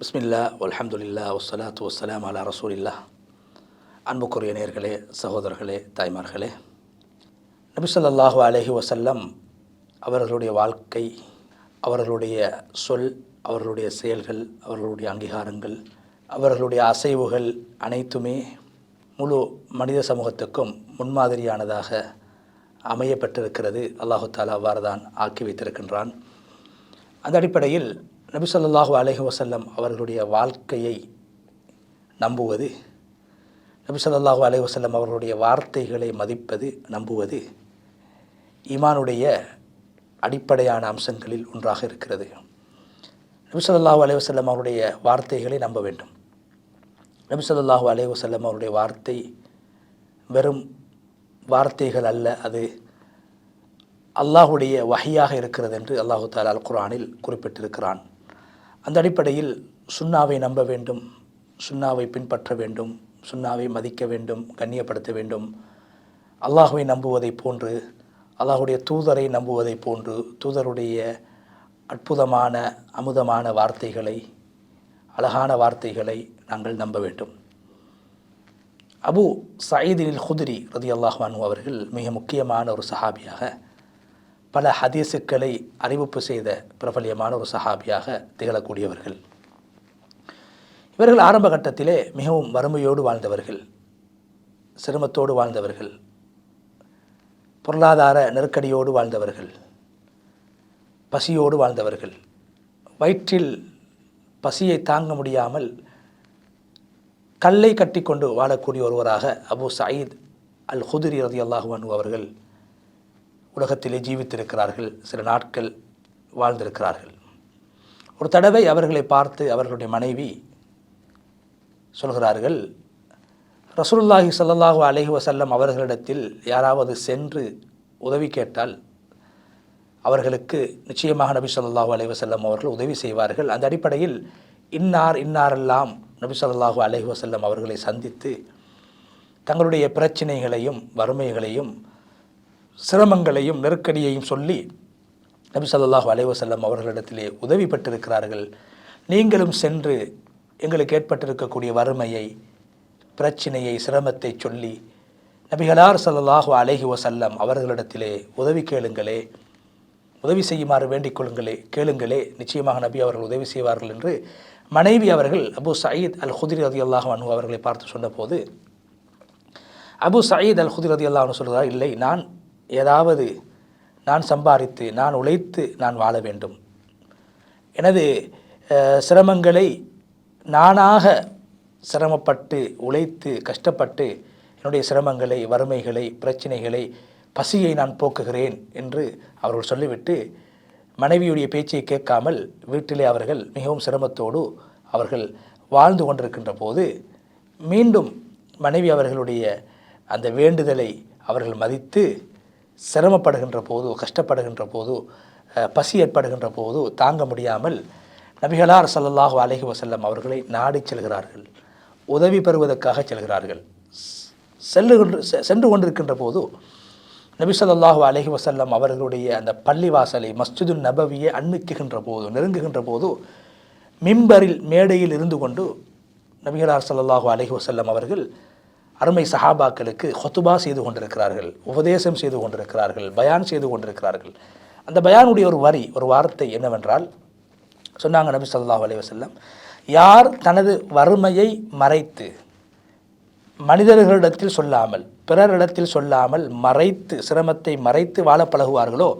பிஸ்மில்லா அலமதுல்லா வசலாத்து வசலாம் அலா ரசூலில்லா அன்புக்குரிய நேர்களே சகோதரர்களே தாய்மார்களே. நபிசல்லாஹு அலஹி வசல்லம் அவர்களுடைய வாழ்க்கை அவர்களுடைய சொல் அவர்களுடைய செயல்கள் அவர்களுடைய அங்கீகாரங்கள் அவர்களுடைய அசைவுகள் அனைத்துமே முழு மனித சமூகத்துக்கும் முன்மாதிரியானதாக அமையப்பட்டிருக்கிறது. அல்லாஹு தாலா அவ்வாறு தான் ஆக்கி வைத்திருக்கின்றான். அந்த அடிப்படையில் நபிசல்லாஹு அலஹி வசல்லம் அவர்களுடைய வாழ்க்கையை நம்புவது நபிசல்லாஹு அலஹி வசல்லம் அவர்களுடைய வார்த்தைகளை மதிப்பது நம்புவது ஈமானுடைய அடிப்படையான அம்சங்களில் ஒன்றாக இருக்கிறது. நபிசல்லாஹு ஸல்லல்லாஹு வசல்லம் அவருடைய வார்த்தைகளை நம்ப வேண்டும். நபிசல்லாஹு ஸல்லல்லாஹு வசல்லம் அவருடைய வார்த்தை வெறும் வார்த்தைகள் அல்ல அது அல்லாஹுடைய வகையாக இருக்கிறது என்று அல்லாஹு தாலா அல் குரானில் குறிப்பிட்டிருக்கிறான். அந்த அடிப்படையில் சுண்ணாவை நம்ப வேண்டும் சுண்ணாவை பின்பற்ற வேண்டும் சுண்ணாவை மதிக்க வேண்டும் கண்ணியப்படுத்த வேண்டும். அல்லாஹுவை நம்புவதைப் போன்று அல்லாஹுடைய தூதரை நம்புவதைப் போன்று தூதருடைய அற்புதமான அமுதமான வார்த்தைகளை அழகான வார்த்தைகளை நாங்கள் நம்ப வேண்டும். அபு சயீதினில் குதிரி ரதி அல்லாஹானு அவர்கள் மிக முக்கியமான ஒரு சஹாபியாக பல ஹதீஸுக்களை அறிவிப்பு செய்த பிரபல்யமான ஒரு சஹாபியாக திகழக்கூடியவர்கள். இவர்கள் ஆரம்ப கட்டத்திலே மிகவும் வறுமையோடு வாழ்ந்தவர்கள் சிரமத்தோடு வாழ்ந்தவர்கள் பொருளாதார நெருக்கடியோடு வாழ்ந்தவர்கள் பசியோடு வாழ்ந்தவர்கள். வயிற்றில் பசியை தாங்க முடியாமல் கல்லை கட்டிக்கொண்டு வாழக்கூடிய ஒருவராக அபு சயீத் அல் ஹுதிரி ரதி அல்லாஹுவானு அவர்கள் உலகத்திலே ஜீவித்திருக்கிறார்கள். சில நாட்கள் வாழ்ந்திருக்கிறார்கள். ஒரு தடவை அவர்களை பார்த்து அவர்களுடைய மனைவி சொல்கிறார்கள் ரசூலுல்லாஹி சல்லாஹூ அலஹி வசல்லம் அவர்களிடத்தில் யாராவது சென்று உதவி கேட்டால் அவர்களுக்கு நிச்சயமாக நபி சொல்லாஹூ அலஹி வசல்லம் அவர்கள் உதவி செய்வார்கள். அந்த அடிப்படையில் இன்னார் இன்னாரெல்லாம் நபி சொல்லாஹூ அலஹி வசல்லம் அவர்களை சந்தித்து தங்களுடைய பிரச்சனைகளையும் வறுமைகளையும் சிரமங்களையும் நெருக்கடியையும் சொல்லி நபி ஸல்லல்லாஹு அலைவசல்லம் அவர்களிடத்திலே உதவி பெற்றிருக்கிறார்கள். நீங்களும் சென்று எங்களுக்கு ஏற்பட்டிருக்கக்கூடிய வறுமையை பிரச்சினையை சிரமத்தை சொல்லி நபிகளார் சல்லாஹு அலஹி வசல்லம் அவர்களிடத்திலே உதவி கேளுங்களே உதவி செய்யுமாறு வேண்டிக் கொள்ளுங்களே கேளுங்களே. நிச்சயமாக நபி அவர்கள் உதவி செய்வார்கள் என்று மனைவி அவர்கள் அபு சயீத் அல் ஹுதிரி ரதி அல்லாஹ் அனு அவர்களை பார்த்து சொன்னபோது அபு சயீத் அல் ஹுதிரி ரதி அல்லாஹ் சொல்கிறார் இல்லை நான் ஏதாவது நான் சம்பாதித்து நான் உழைத்து நான் வாழ வேண்டும். எனது சிரமங்களை நானாக சிரமப்பட்டு உழைத்து கஷ்டப்பட்டு என்னுடைய சிரமங்களை வறுமைகளை பிரச்சனைகளை பசியை நான் போக்குகிறேன் என்று அவர்கள் சொல்லிவிட்டு மனைவியுடைய பேச்சை கேட்காமல் வீட்டிலே அவர்கள் மிகவும் சிரமத்தோடு அவர்கள் வாழ்ந்து கொண்டிருக்கின்ற போது மீண்டும் மனைவி அவர்களுடைய அந்த வேண்டுதலை அவர்கள் மதித்து சிரமப்படுகின்ற போதோ கஷ்டப்படுகின்ற போதோ பசி ஏற்படுகின்ற போதோ தாங்க முடியாமல் நபிகளார் ஸல்லல்லாஹு அலஹி வசல்லம் அவர்களை நாடி செல்கிறார்கள். உதவி பெறுவதற்காக செல்கிறார்கள். செல்லுகின்ற சென்று கொண்டிருக்கின்ற போது நபி சொல்லாஹு அலஹி வசல்லம் அவர்களுடைய அந்த பள்ளிவாசலை மஸ்ஜிது நபவியை அண்மிக்குகின்ற போது நெருங்குகின்ற போது மிம்பரில் மேடையில் இருந்து கொண்டு நபிகளார் சல்லாஹு அலஹி வசல்லம் அவர்கள் அருமை சஹாபாக்களுக்கு ஹொத்துபா செய்து கொண்டிருக்கிறார்கள் உபதேசம் செய்து கொண்டிருக்கிறார்கள் பயான் செய்து கொண்டிருக்கிறார்கள். அந்த பயானுடைய ஒரு வரி ஒரு வார்த்தை என்னவென்றால் சொன்னாங்க நபி சொல்லாஹ் அலைவசல்லம் யார் தனது வறுமையை மறைத்து மனிதர்களிடத்தில் சொல்லாமல் பிறரிடத்தில் சொல்லாமல் மறைத்து சிரமத்தை மறைத்து வாழ பழகுவார்களோ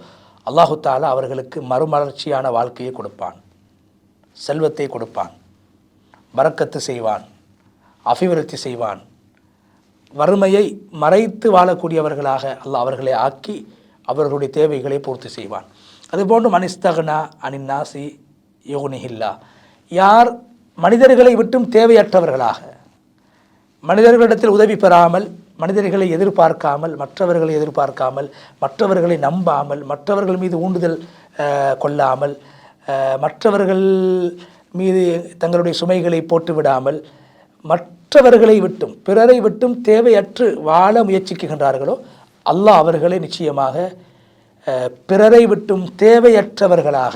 அல்லாஹு தாலா அவர்களுக்கு மறுமலர்ச்சியான வாழ்க்கையை கொடுப்பான் செல்வத்தை கொடுப்பான் பரக்கத்து செய்வான் அபிவிருத்தி செய்வான் வறுமையை மறைத்து வாழக்கூடியவர்களாக அல்லாஹ் அவர்களை ஆக்கி அவர்களுடைய தேவைகளை பூர்த்தி செய்வான். அதுபோன்று மனிஸ்தகனா அனின்னாசி யோனிஹில்லா யார் மனிதர்களை விட்டும் தேவையற்றவர்களாக மனிதர்களிடத்தில் உதவி பெறாமல் மனிதர்களை எதிர்பார்க்காமல் மற்றவர்களை எதிர்பார்க்காமல் மற்றவர்களை நம்பாமல் மற்றவர்கள் மீது ஊண்டுதல் கொள்ளாமல் மற்றவர்கள் மீது தங்களுடைய சுமைகளை போட்டு விடாமல் மற்றவர்களை விட்டும் பிறரை விட்டும் தேவையற்று வாழ முயற்சிக்கின்றார்களோ அல்லாஹ் அவர்களை நிச்சயமாக பிறரை விட்டும் தேவையற்றவர்களாக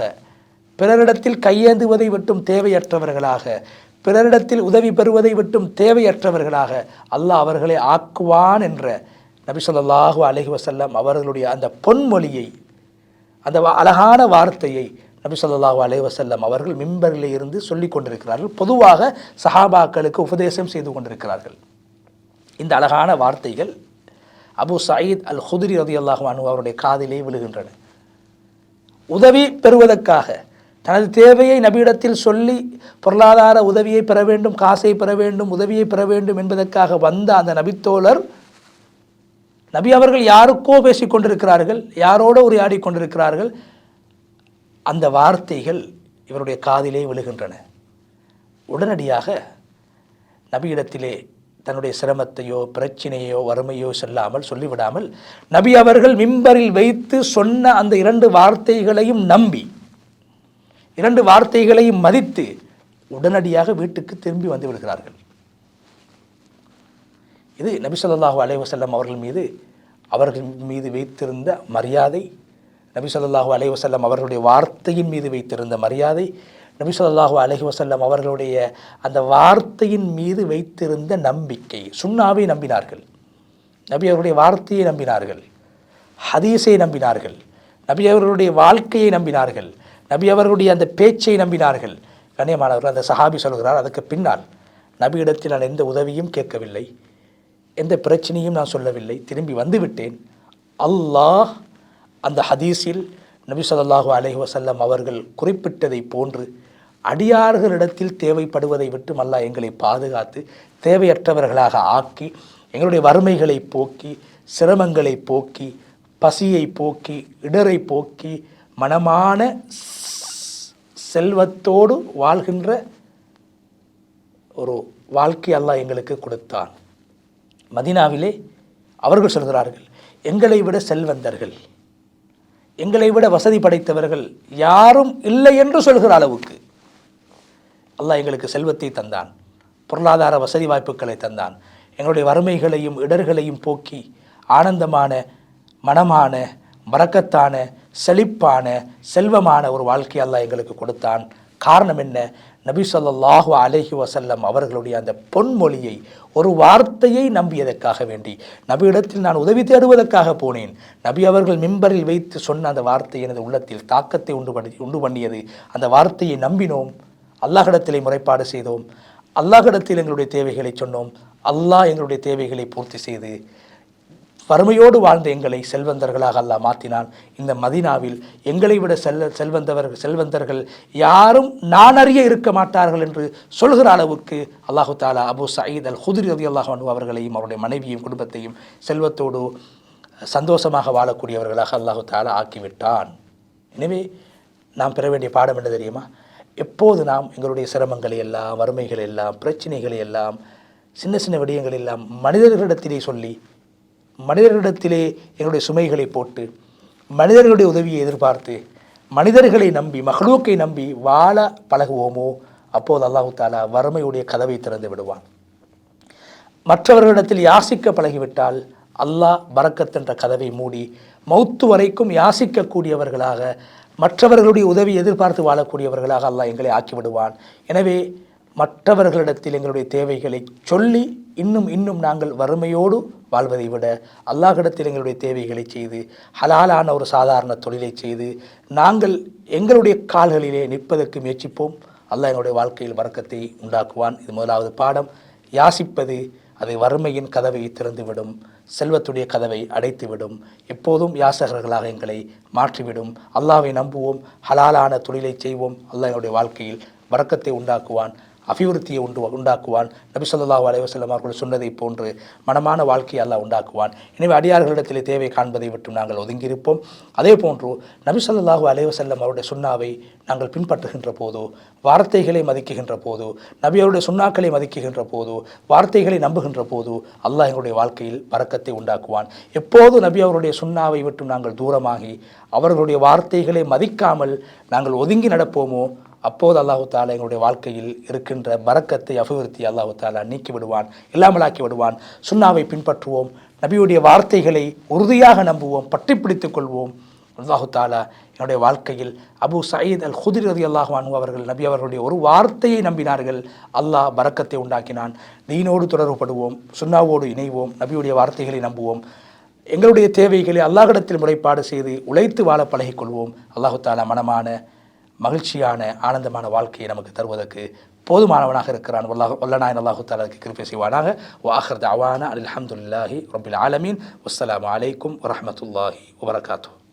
பிறரிடத்தில் கையேந்துவதை விட்டும் தேவையற்றவர்களாக பிறரிடத்தில் உதவி பெறுவதை விட்டும் தேவையற்றவர்களாக அல்லாஹ் அவர்களை ஆக்குவான் என்ற நபி சொல்லாஹு அலஹி வசல்லம் அவர்களுடைய அந்த பொன்மொழியை அந்த அழகான வார்த்தையை நபி ஸல்லல்லாஹு அலைஹி அவர்கள் மிம்பரில் இருந்து சொல்லிக் கொண்டிருக்கிறார்கள். பொதுவாக சஹாபாக்களுக்கு உபதேசம் செய்து கொண்டிருக்கிறார்கள். இந்த அழகான வார்த்தைகள் அபு சயீத் அல் ஹுதிரி ரதியல்லாஹு அன்ஹு அவருடைய காதிலே விழுகின்றன. உதவி பெறுவதற்காக தனது தேவையை நபியிடத்தில் சொல்லி பொருளாதார உதவியை பெற வேண்டும் காசை பெற வேண்டும் உதவியை பெற வேண்டும் என்பதற்காக வந்த அந்த நபித்தோழர் நபி அவர்கள் யாருக்கோ பேசிக் கொண்டிருக்கிறார்கள் யாரோடு உரையாடி கொண்டிருக்கிறார்கள் அந்த வார்த்தைகள் இவருடைய காதிலே விழுகின்றன. உடனடியாக நபியிடத்திலே தன்னுடைய சிரமத்தையோ பிரச்சனையோ வறுமையோ செல்லாமல் சொல்லிவிடாமல் நபி அவர்கள் மிம்பரில் வைத்து சொன்ன அந்த இரண்டு வார்த்தைகளையும் நம்பி இரண்டு வார்த்தைகளையும் மதித்து உடனடியாக வீட்டுக்கு திரும்பி வந்து விடுகிறார்கள். இது நபி சொல்லாஹு அலைவசல்லம் அவர்கள் மீது அவர்கள் மீது வைத்திருந்த மரியாதை நபி சொல்லாஹு அலஹி வசல்லம் அவர்களுடைய வார்த்தையின் மீது வைத்திருந்த மரியாதை நபி சொல்லாஹு அலஹி வசல்லம் அவர்களுடைய அந்த வார்த்தையின் மீது வைத்திருந்த நம்பிக்கை சுண்ணாவை நம்பினார்கள். நபி அவருடைய வார்த்தையை நம்பினார்கள். ஹதீஸை நம்பினார்கள். நபி அவர்களுடைய வாழ்க்கையை நம்பினார்கள். நபி அவர்களுடைய அந்த பேச்சை நம்பினார்கள். கண்ணியமானவர்கள் அந்த சஹாபி சொல்கிறார் அதுக்கு பின்னால் நபியிடத்தில் நான் எந்த உதவியும் கேட்கவில்லை. எந்த பிரச்சனையும் நான் சொல்லவில்லை. திரும்பி வந்துவிட்டேன். அல்லாஹ் அந்த ஹதீஸில் நபி சொல்லாஹு அலஹி வசல்லம் அவர்கள் குறிப்பிட்டதை போன்று அடியார்களிடத்தில் தேவைப்படுவதை விட்டு அல்லாஹ் எங்களை பாதுகாத்து தேவையற்றவர்களாக ஆக்கி எங்களுடைய வறுமைகளை போக்கி சிரமங்களை போக்கி பசியை போக்கி இடரை போக்கி மனமான செல்வத்தோடு வாழ்கின்ற ஒரு வாழ்க்கை அல்லாஹ் எங்களுக்கு கொடுத்தான். மதினாவிலே அவர்கள் சொல்கிறார்கள் எங்களை விட செல்வந்தர்கள். எங்களை விட வசதி படைத்தவர்கள் யாரும் இல்லை என்று சொல்கிற அளவுக்கு அல்லாஹ் எங்களுக்கு செல்வத்தை தந்தான் பொருளாதார வசதி வாய்ப்புகளை தந்தான். எங்களுடைய வறுமைகளையும் இடர்களையும் போக்கி ஆனந்தமான மனமான மறக்கத்தான செழிப்பான செல்வமான ஒரு வாழ்க்கை அல்லாஹ் எங்களுக்கு கொடுத்தான். காரணம் என்ன? நபி சொல்லாஹு அலஹி வசல்லம் அவர்களுடைய அந்த பொன்மொழியை ஒரு வார்த்தையை நம்பியதற்காக வேண்டி நபியிடத்தில் நான் உதவி தேடுவதற்காக போனேன். நபி அவர்கள் மிம்பரில் வைத்து சொன்ன அந்த வார்த்தை எனது உள்ளத்தில் தாக்கத்தை உண்டு பண்ணி உண்டு பண்ணியது. அந்த வார்த்தையை நம்பினோம். அல்லாஹிடத்திலே முறைப்பாடு செய்தோம். அல்லாஹிடத்தில் எங்களுடைய தேவைகளை சொன்னோம். அல்லாஹ் எங்களுடைய தேவைகளை பூர்த்தி செய்து வறுமையோடு வாழ்ந்த எங்களை செல்வந்தர்களாக அல்லாஹ் மாற்றினான் இந்த மதீனாவில் எங்களை விட செல்ல செல்வந்தவர்கள் செல்வந்தர்கள் யாரும் நான் அறிய இருக்க மாட்டார்கள் என்று சொல்கிற அளவுக்கு அல்லாஹு தாலா அபு சயீத் அல் ஹுதுரி ரதி அல்லாஹ் அவர்களையும் அவருடைய மனைவியும் குடும்பத்தையும் செல்வத்தோடு சந்தோஷமாக வாழக்கூடியவர்களாக அல்லாஹு தாலா ஆக்கிவிட்டான். எனவே நாம் பெற வேண்டிய பாடம் என்ன தெரியுமா? எப்போது நாம் எங்களுடைய சிரமங்களை எல்லாம் வறுமைகள் எல்லாம் பிரச்சனைகளை எல்லாம் சின்ன சின்ன விடயங்கள் எல்லாம் மனிதர்களிடத்திலே சொல்லி மனிதர்களிடத்திலே எங்களுடைய சுமைகளை போட்டு மனிதர்களுடைய உதவியை எதிர்பார்த்து மனிதர்களை நம்பி மகளூக்கை நம்பி வாழ பழகுவோமோ அப்போது அல்லாஹு தாலா வறுமையுடைய கதவை திறந்து விடுவான். மற்றவர்களிடத்தில் யாசிக்க பழகிவிட்டால் அல்லாஹ் பறக்கத் என்ற கதவை மூடி மௌத்து வரைக்கும் யாசிக்கக்கூடியவர்களாக மற்றவர்களுடைய உதவி எதிர்பார்த்து வாழக்கூடியவர்களாக அல்லாஹ் எங்களை ஆக்கிவிடுவான். எனவே மற்றவர்களிடத்தில் எங்களுடைய தேவைகளை சொல்லி இன்னும் இன்னும் நாங்கள் வறுமையோடு வாழ்வதை விட அல்லாஹிடத்தில் எங்களுடைய தேவைகளை செய்து ஹலாலான ஒரு சாதாரண தொழிலை செய்து நாங்கள் எங்களுடைய கால்களிலே நிற்பதற்கு முயற்சிப்போம். அல்லாஹ் எங்களுடைய வாழ்க்கையில் வரக்கத்தை உண்டாக்குவான். இது முதலாவது பாடம். யாசிப்பது அது வறுமையின் கதவை திறந்துவிடும் செல்வத்துடைய கதவை அடைத்துவிடும். எப்போதும் யாசகர்களாக எங்களை மாற்றிவிடும். அல்லாவை நம்புவோம் ஹலாலான தொழிலை செய்வோம். அல்லாஹ் எங்களுடைய வாழ்க்கையில் வரக்கத்தை உண்டாக்குவான். அபிவிருத்தியை உண்டு உண்டாக்குவான். நபி ஸல்லல்லாஹு அலைவசல்லம் அவர்கள் சொன்னதை போன்று மனமான வாழ்க்கையை அல்லாஹ் உண்டாக்குவான். எனவே அடியார்களிடத்திலே தேவை காண்பதை விட்டு நாங்கள் ஒதுங்கியிருப்போம். அதே போன்று நபி ஸல்லல்லாஹு அலைவசல்லம் அவருடைய சுண்ணாவை நாங்கள் பின்பற்றுகின்ற போதோ வார்த்தைகளை மதிக்குகின்ற போதோ நபி அவருடைய சுண்ணாக்களை மதிக்குகின்ற போதோ வார்த்தைகளை நம்புகின்ற போதோ அல்லாஹ் எங்களுடைய வாழ்க்கையில் பறக்கத்தை உண்டாக்குவான். எப்போது நபி அவருடைய சுண்ணாவை விட்டு நாங்கள் தூரமாகி அவர்களுடைய வார்த்தைகளை மதிக்காமல் நாங்கள் ஒதுங்கி நடப்போமோ அப்போது அல்லாஹு தாலா எங்களுடைய வாழ்க்கையில் இருக்கின்ற மறக்கத்தை அபிவிருத்தி அல்லாஹு தாலா நீக்கி விடுவான் இல்லாமலாக்கி விடுவான் சுண்ணாவை பின்பற்றுவோம் நபியுடைய வார்த்தைகளை உறுதியாக நம்புவோம் பற்றி பிடித்துக் கொள்வோம். அல்லாஹு தாலா என்னுடைய வாழ்க்கையில் அபு சயீத் அல் ஹுதிர் ரதி அல்லாஹானு அவர்கள் நபி அவர்களுடைய ஒரு வார்த்தையை நம்பினார்கள். அல்லாஹ் பறக்கத்தை உண்டாக்கினான். நீனோடு தொடர்புபடுவோம் சுன்னாவோடு இணைவோம் நபியுடைய வார்த்தைகளை நம்புவோம். எங்களுடைய தேவைகளை அல்லாஹிடத்தில் முறைப்பாடு செய்து உழைத்து வாழ பழகிக்கொள்வோம் அல்லாஹு தாலா மனமான மகிழ்ச்சியான ஆனந்தமான வாழ்க்கையை நமக்கு தருவதற்கு போதுமானவனாக இருக்கிறான். வல்லாஹ் வல்லநாயன் அல்லாஹு தாலாவுக்கு கிருப்பை செய்வானாக. வாஹர் தவானா அஹமதுல்லாஹி ரபில் ஆலமீன். வஸ்லாம் அலைக்கும் வரமத்துல்லாஹி வபரகாத்தூ